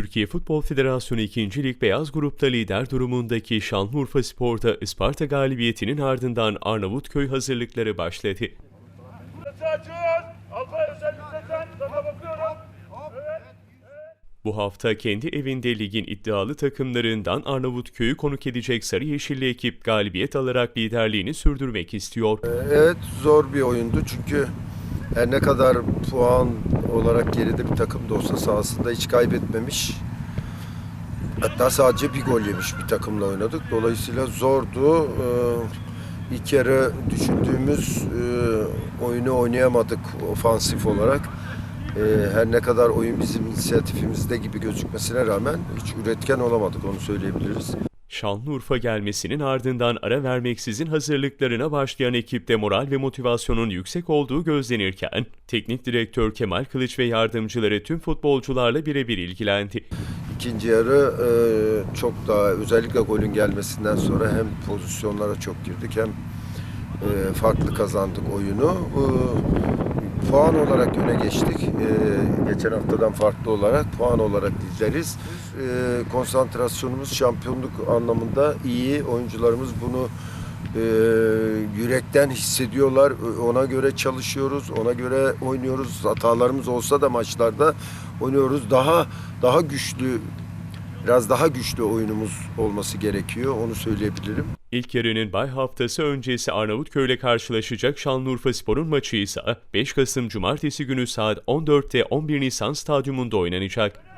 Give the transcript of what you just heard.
Türkiye Futbol Federasyonu 2. Lig Beyaz Grup'ta lider durumundaki Şanlıurfa Spor'da Isparta galibiyetinin ardından Arnavutköy hazırlıkları başladı. Bu hafta kendi evinde ligin iddialı takımlarından Arnavutköy'ü konuk edecek Sarı Yeşilli ekip galibiyet alarak liderliğini sürdürmek istiyor. Evet zor bir oyundu çünkü her ne kadar puan olarak geride bir takım da olsa sahasında hiç kaybetmemiş. Hatta sadece bir gol yemiş bir takımla oynadık. Dolayısıyla zordu. Ee, İlk yarı düşündüğümüz e, oyunu oynayamadık ofansif olarak. Ee, her ne kadar oyun bizim inisiyatifimizde gibi gözükmesine rağmen hiç üretken olamadık onu söyleyebiliriz. Şanlıurfa gelmesinin ardından ara vermeksizin hazırlıklarına başlayan ekipte moral ve motivasyonun yüksek olduğu gözlenirken, teknik direktör Kemal Kılıç ve yardımcıları tüm futbolcularla birebir ilgilendi. İkinci yarı e, çok daha özellikle golün gelmesinden sonra hem pozisyonlara çok girdik hem e, farklı kazandık oyunu. E, puan olarak öne geçtik. E, geçen haftadan farklı olarak puan olarak lideriz. E, konsantrasyonumuz şampiyonluk anlamında iyi. Oyuncularımız bunu e, yürekten hissediyorlar. Ona göre çalışıyoruz, ona göre oynuyoruz. Hatalarımız olsa da maçlarda oynuyoruz. Daha daha güçlü biraz daha güçlü oyunumuz olması gerekiyor. Onu söyleyebilirim. İlk yarının bay haftası öncesi Arnavutköy ile karşılaşacak Şanlıurfa Spor'un maçı ise 5 Kasım Cumartesi günü saat 14'te 11 Nisan Stadyumunda oynanacak.